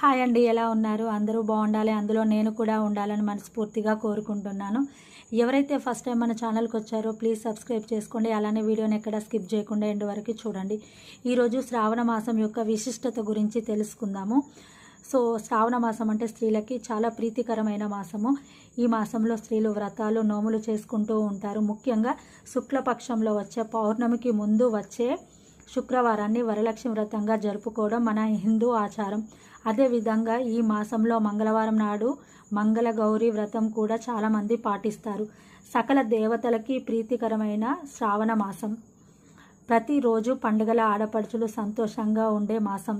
Hi అండి ఎలా ఉన్నారు? అందరూ బాగుండాలి అందులో నేను కూడా ఉండాలని మనస్ఫూర్తిగా కోరుకుంటున్నాను. ఎవరైతే ఫస్ట్ టైం మన ఛానల్కి వచ్చారో ప్లీజ్ సబ్స్క్రైబ్ చేసుకోండి. అలానే వీడియోని ఎక్కడ స్కిప్ చేయకుండా ఎండ్ వరకు చూడండి. ఈరోజు శ్రావణ మాసం యొక్క విశిష్టత గురించి తెలుసుకుందాము. సో శ్రావణ మాసం అంటే స్త్రీలకి చాలా ప్రీతికరమైన మాసము. ఈ మాసంలో స్త్రీలు వ్రతాలు నోములు చేసుకుంటూ ఉంటారు. ముఖ్యంగా శుక్లపక్షంలో వచ్చే పౌర్ణమికి ముందు వచ్చే శుక్రవారాన్ని వరలక్ష్మి వ్రతంగా జరుపుకోవడం మన హిందూ ఆచారం. అదేవిధంగా ఈ మాసంలో మంగళవారం నాడు మంగళగౌరీ వ్రతం కూడా చాలామంది పాటిస్తారు. సకల దేవతలకి ప్రీతికరమైన శ్రావణ మాసం. ప్రతిరోజు పండుగల ఆడపడుచులు సంతోషంగా ఉండే మాసం.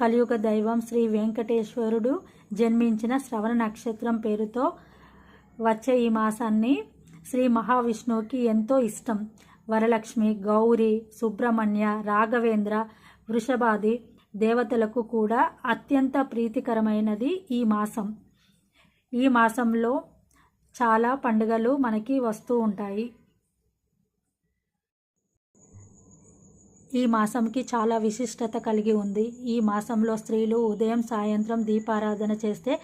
కలియుగ దైవం శ్రీ వెంకటేశ్వరుడు జన్మించిన శ్రవణ నక్షత్రం పేరుతో వచ్చే ఈ మాసాన్ని శ్రీ మహావిష్ణువుకి ఎంతో ఇష్టం. వరలక్ష్మి గౌరి సుబ్రహ్మణ్య రాఘవేంద్ర వృషభాది దేవతలకు కూడా అత్యంత ప్రీతికరమైనది ఈ మాసం. ఈ మాసంలో చాలా పండుగలు మనకి వస్తూ ఉంటాయి. ఈ మాసంకి చాలా విశిష్టత కలిగి ఉంది. ఈ మాసంలో స్త్రీలు ఉదయం సాయంత్రం దీపారాధన చేస్తే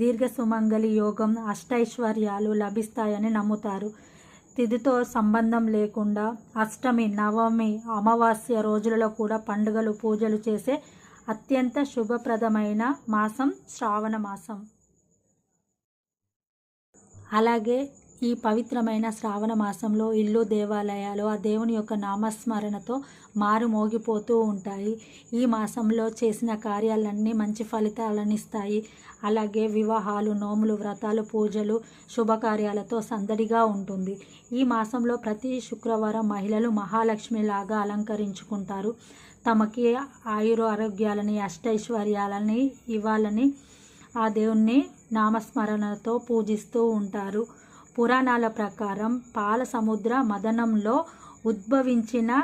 దీర్ఘ సుమంగళి యోగం అష్టైశ్వర్యాలు లభిస్తాయని నమ్ముతారు. తిథితో సంబంధం లేకుండా అష్టమి నవమి అమావాస్య రోజులలో కూడా పండుగలు పూజలు చేసే అత్యంత శుభప్రదమైన మాసం శ్రావణ మాసం. అలాగే ఈ పవిత్రమైన శ్రావణ మాసంలో ఇల్లు దేవాలయాలు ఆ దేవుని యొక్క నామస్మరణతో మారు మోగిపోతూ ఉంటాయి. ఈ మాసంలో చేసిన కార్యాలన్నీ మంచి ఫలితాలను ఇస్తాయి. అలాగే వివాహాలు నోములు వ్రతాలు పూజలు శుభకార్యాలతో సందడిగా ఉంటుంది. ఈ మాసంలో ప్రతి శుక్రవారం మహిళలు మహాలక్ష్మిలాగా అలంకరించుకుంటారు. తమకి ఆయుర ఆరోగ్యాలని అష్టైశ్వర్యాలని ఇవ్వాలని ఆ దేవుణ్ణి నామస్మరణతో పూజిస్తూ ఉంటారు. పురాణాల ప్రకారం పాలసముద్ర మదనంలో ఉద్భవించిన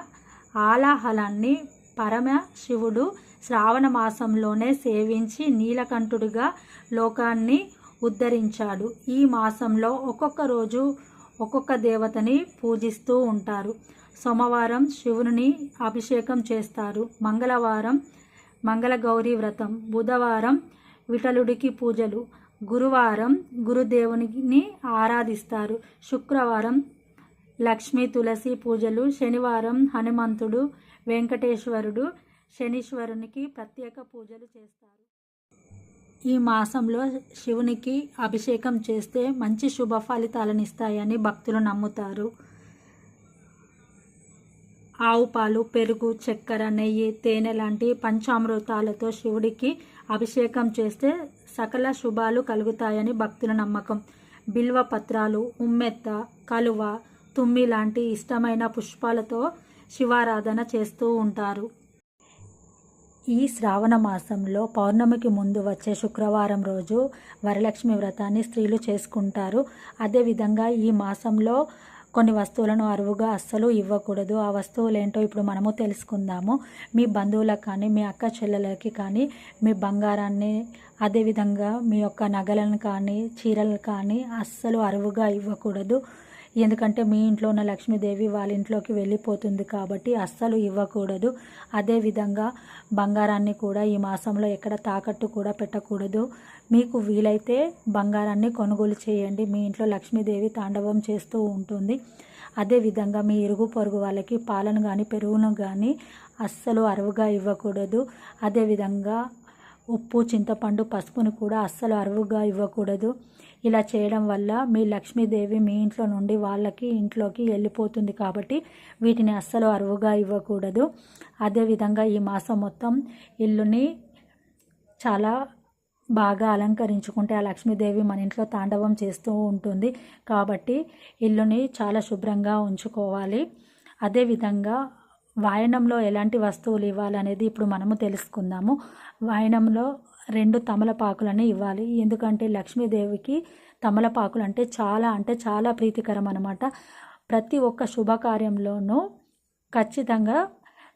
ఆలాహలాన్ని పరమ శివుడు శ్రావణ మాసంలోనే సేవించి నీలకంఠుడిగా లోకాన్ని ఉద్ధరించాడు. ఈ మాసంలో ఒక్కొక్క రోజు ఒక్కొక్క దేవతని పూజిస్తూ ఉంటారు. సోమవారం శివుని అభిషేకం చేస్తారు. మంగళవారం మంగళగౌరీ వ్రతం. బుధవారం విఠలుడికి పూజలు. గురువారం గురుదేవుని ఆరాధిస్తారు. శుక్రవారం లక్ష్మీ తులసి పూజలు శనివారం హనుమంతుడు వెంకటేశ్వరుడు శనీశ్వరునికి ప్రత్యేక పూజలు చేస్తారు. ఈ మాసంలో శివునికి అభిషేకం చేస్తే మంచి శుభ ఫలితాలను ఇస్తాయని భక్తులు నమ్ముతారు. ఆవు పాలు పెరుగు చక్కెర నెయ్యి తేనె లాంటి పంచామృతాలతో శివుడికి అభిషేకం చేస్తే సకల శుభాలు కలుగుతాయని భక్తుల నమ్మకం. బిల్వ పత్రాలు ఉమ్మెత్త కలువ తుమ్మి లాంటి ఇష్టమైన పుష్పాలతో శివారాధన చేస్తూ ఉంటారు. ఈ శ్రావణ మాసంలో పౌర్ణమికి ముందు వచ్చే శుక్రవారం రోజు వరలక్ష్మి వ్రతాన్ని స్త్రీలు చేసుకుంటారు. అదేవిధంగా ఈ మాసంలో కొన్ని వస్తువులను అరువుగా అస్సలు ఇవ్వకూడదు. ఆ వస్తువులు ఏంటో ఇప్పుడు మనము తెలుసుకుందాము. మీ బంధువులకు కానీ మీ అక్క చెల్లెలకి కానీ మీ బంగారాన్ని అదేవిధంగా మీ యొక్క నగలను కానీ చీరలు కానీ అస్సలు అరువుగా ఇవ్వకూడదు. ఎందుకంటే మీ ఇంట్లో ఉన్న లక్ష్మీదేవి వాళ్ళ ఇంట్లోకి వెళ్ళిపోతుంది కాబట్టి అస్సలు ఇవ్వకూడదు. అదేవిధంగా బంగారాన్ని కూడా ఈ మాసంలో ఎక్కడ తాకట్టు కూడా పెట్టకూడదు. మీకు వీలైతే బంగారాన్ని కొనుగోలు చేయండి. మీ ఇంట్లో లక్ష్మీదేవి తాండవం చేస్తూ ఉంటుంది. అదేవిధంగా మీ ఇరుగు పొరుగు వాళ్ళకి పాలను కానీ పెరుగును కానీ అస్సలు అరువుగా ఇవ్వకూడదు. అదేవిధంగా ఉప్పు చింతపండు పసుపును కూడా అస్సలు అరువుగా ఇవ్వకూడదు. ఇలా చేయడం వల్ల మీ లక్ష్మీదేవి మీ ఇంట్లో నుండి వాళ్ళకి ఇంట్లోకి వెళ్ళిపోతుంది కాబట్టి వీటిని అస్సలు అరువుగా ఇవ్వకూడదు. అదేవిధంగా ఈ మాసం మొత్తం ఇల్లుని చాలా బాగా అలంకరించుకుంటే ఆ లక్ష్మీదేవి మన ఇంట్లో తాండవం చేస్తూ ఉంటుంది కాబట్టి ఇల్లుని చాలా శుభ్రంగా ఉంచుకోవాలి. అదేవిధంగా వాయనంలో ఎలాంటి వస్తువులు ఇవ్వాలనేది ఇప్పుడు మనము తెలుసుకుందాము. వాయనంలో రెండు తమలపాకులని ఇవ్వాలి. ఎందుకంటే లక్ష్మీదేవికి తమలపాకులు అంటే చాలా అంటే చాలా ప్రీతికరం అనమాట ప్రతి ఒక్క శుభకార్యంలోనూ ఖచ్చితంగా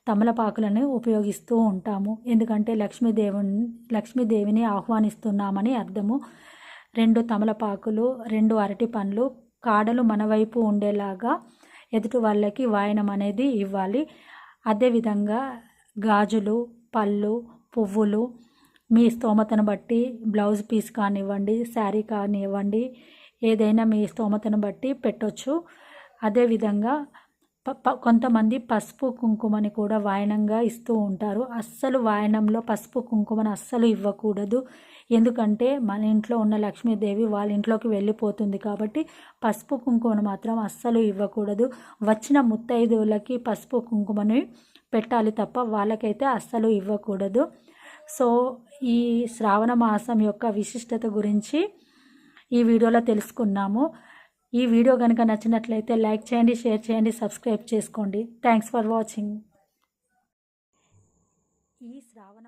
తమలపాకులను ఉపయోగిస్తూ ఉంటాము. ఎందుకంటే లక్ష్మీదేవుని లక్ష్మీదేవిని ఆహ్వానిస్తున్నామని అర్థము. రెండు తమలపాకులు రెండు అరటి పండ్లు కాడలు మన వైపు ఉండేలాగా ఎదుటి వాళ్ళకి వాయనం అనేది ఇవ్వాలి. అదేవిధంగా గాజులు పళ్ళు పువ్వులు మీ స్తోమతను బట్టి బ్లౌజ్ పీస్ కానివ్వండి శారీ కానివ్వండి ఏదైనా మీ స్తోమతను బట్టి పెట్టొచ్చు. అదేవిధంగా ప- కొంతమంది పసుపు కుంకుమని కూడా వాయనంగా ఇస్తూ ఉంటారు. అస్సలు వాయనంలో పసుపు కుంకుమని అస్సలు ఇవ్వకూడదు. ఎందుకంటే మన ఇంట్లో ఉన్న లక్ష్మీదేవి వాళ్ళ ఇంట్లోకి వెళ్ళిపోతుంది కాబట్టి పసుపు కుంకుమను మాత్రం అస్సలు ఇవ్వకూడదు. వచ్చిన ముత్తైదువులకి పసుపు కుంకుమని పెట్టాలి తప్ప వాళ్ళకైతే అస్సలు ఇవ్వకూడదు. సో ఈ శ్రావణ మాసం యొక్క విశిష్టత గురించి ఈ వీడియోలో తెలుసుకున్నాము. ఈ వీడియో కనుక నచ్చినట్లయితే లైక్ చేయండి షేర్ చేయండి సబ్స్క్రైబ్ చేసుకోండి. Thanks for watching. ఈ శ్రావణ